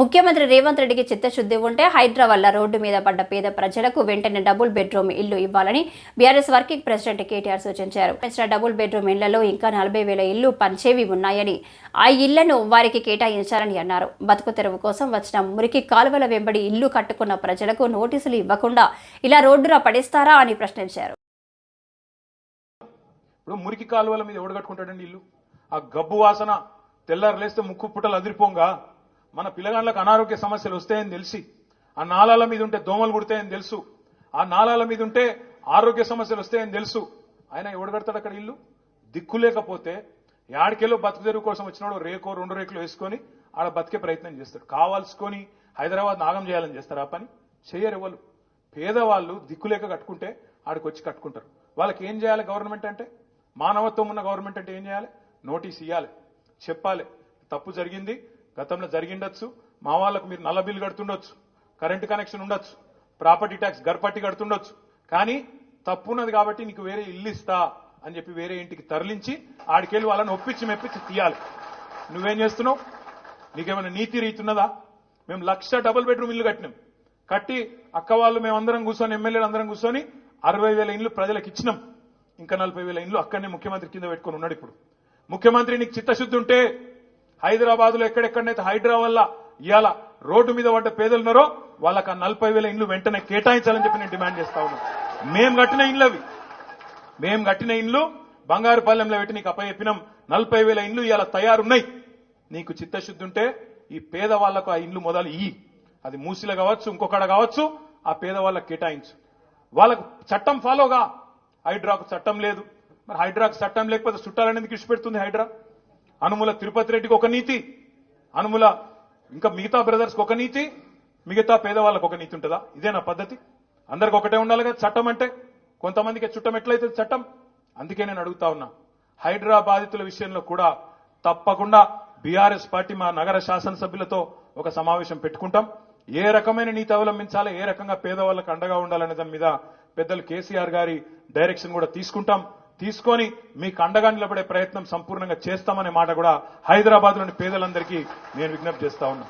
ముఖ్యమంత్రి రేవంత్ రెడ్డికి చిత్తశుద్ధి ఉంటే హైడ్రా రోడ్డు మీద పడ్డ పేద ప్రజలకు వెంటనే డబుల్ బెడ్రూమ్ ఇల్లు ఇవ్వాలని బీఆర్ఎస్ వర్కింగ్ ప్రెసిడెంట్ కేటీఆర్ సూచించారు. ఇచ్చిన డబుల్ బెడ్రూమ్ ఇళ్ళలో ఇంకా నలభై వేల ఇల్లు పంచేవి ఉన్నాయని ఆ ఇళ్ళను వారికి కేటాయించాలని అన్నారు. బతుకు తెరువు కోసం వచ్చిన మురికి కాలువల వెంబడి ఇల్లు కట్టుకున్న ప్రజలకు నోటీసులు ఇవ్వకుండా ఇలా రోడ్డున పడేస్తారా అని ప్రశ్నించారు. ఇప్పుడు మురికి కాలువల మీద ఎవడు కట్టుకుంటాడండి ఇల్లు? ఆ గబ్బు వాసన తెల్లారు లేస్తే ముక్కు పుట్టలు అదిరిపోంగా? మన పిల్లగాళ్ళకు అనారోగ్య సమస్యలు వస్తాయని తెలిసి ఆ నాళాల మీద ఉంటే దోమలు కుడతాయని తెలుసు ఆ నాళాల మీద ఉంటే ఆరోగ్య సమస్యలు వస్తాయని తెలుసు. ఆయన ఎవడు కడతాడు అక్కడ ఇల్లు? దిక్కు లేకపోతే యాడికెళ్ళో బతుకు తెరువు కోసం వచ్చినాడు రేకో రెండు రేకులు వేసుకొని ఆడ బతికే ప్రయత్నం చేస్తాడు. కావాల్సుకొని హైదరాబాద్ నాగం చేయాలని చేస్తారు. ఆ పని చేయరు ఎవరు. పేదవాళ్ళు దిక్కులేక కట్టుకుంటే ఆడికి వచ్చి కట్టుకుంటారు. వాళ్ళకి ఏం చేయాలి గవర్నమెంట్ అంటే? మానవత్వం ఉన్న గవర్నమెంట్ అంటే ఏం చేయాలి? నోటీస్ ఇవ్వాలి చెప్పాలి. తప్పు జరిగింది గతంలో జరిగిండొచ్చు మా వాళ్ళకు మీరు నల్ల బిల్లు కడుతుండొచ్చు కరెంటు కనెక్షన్ ఉండొచ్చు ప్రాపర్టీ ట్యాక్స్ గర్పట్టి కడుతుండొచ్చు కానీ తప్పు ఉన్నది కాబట్టి నీకు వేరే ఇల్లు ఇస్తా అని చెప్పి వేరే ఇంటికి తరలించి ఆడికెళ్ళి వాళ్ళని ఒప్పించి మెప్పించి తీయాలి. నువ్వేం చేస్తున్నావు? నీకేమైనా నీతి రీతి ఉన్నదా మేము లక్ష డబుల్ బెడ్రూమ్ ఇల్లు కట్టినాం. కట్టి అక్క వాళ్ళు మేమందరం కూర్చొని ఎమ్మెల్యేలు అందరం కూర్చొని అరవై వేల ఇండ్లు ప్రజలకు ఇచ్చినాం. ఇంకా నలభై వేల ఇండ్లు అక్కడనే ముఖ్యమంత్రి కింద పెట్టుకుని ఉన్నాడు ఇప్పుడు. ముఖ్యమంత్రి నీకు చిత్తశుద్ధి ఉంటే హైదరాబాద్లో ఎక్కడెక్కడనైతే హైడ్రా వల్ల ఇవాళ రోడ్డు మీద పడ్డ పేదలు ఉన్నారో వాళ్ళకి ఆ నలభై వేల ఇండ్లు వెంటనే కేటాయించాలని చెప్పి నేను డిమాండ్ చేస్తా ఉన్నాను మేము కట్టిన ఇండ్లు అవి. మేము కట్టిన ఇండ్లు బంగారుపాలెంలో పెట్టి నీకు అప్పచెప్పినాం. నలభై వేల ఇండ్లు ఇవాళ తయారున్నాయి. నీకు చిత్తశుద్ధి ఉంటే ఈ పేదవాళ్ళకు ఆ ఇండ్లు మొదలు ఇయ్యి. అది మూసిల కావచ్చు ఇంకొకడ కావచ్చు ఆ పేదవాళ్ళకి కేటాయించు. వాళ్ళకు చట్టం ఫాలోగా. హైడ్రాకు చట్టం లేదు. మరి హైడ్రాకు చట్టం లేకపోతే చుట్టాలనేందుకు పెడుతుంది హైడ్రా. అనుముల తిరుపతి రెడ్డికి ఒక నీతి. అనుముల ఇంకా మిగతా బ్రదర్స్కి ఒక నీతి మిగతా పేదవాళ్ళకు ఒక నీతి ఉంటుందా? ఇదే నా పద్ధతి. అందరికి ఒకటే ఉండాలి కదా చట్టం అంటే. కొంతమందికి చుట్టం ఎట్లయితే చట్టం? అందుకే నేను అడుగుతా ఉన్నా. హైడ్రా బాధితుల విషయంలో కూడా తప్పకుండా బీఆర్ఎస్ పార్టీ మా నగర శాసనసభ్యులతో ఒక సమావేశం పెట్టుకుంటాం. ఏ రకమైన నీతి అవలంబించాలి ఏ రకంగా పేదవాళ్ళకు అండగా ఉండాలనే దాని మీద పెద్దలు కేసీఆర్ గారి డైరెక్షన్ కూడా తీసుకుంటాం. తీసుకొని మీకు అండగా నిలబడే ప్రయత్నం సంపూర్ణంగా చేస్తామనే మాట కూడా హైదరాబాద్లోని పేదలందరికీ నేను విజ్ఞప్తి చేస్తా ఉన్నా.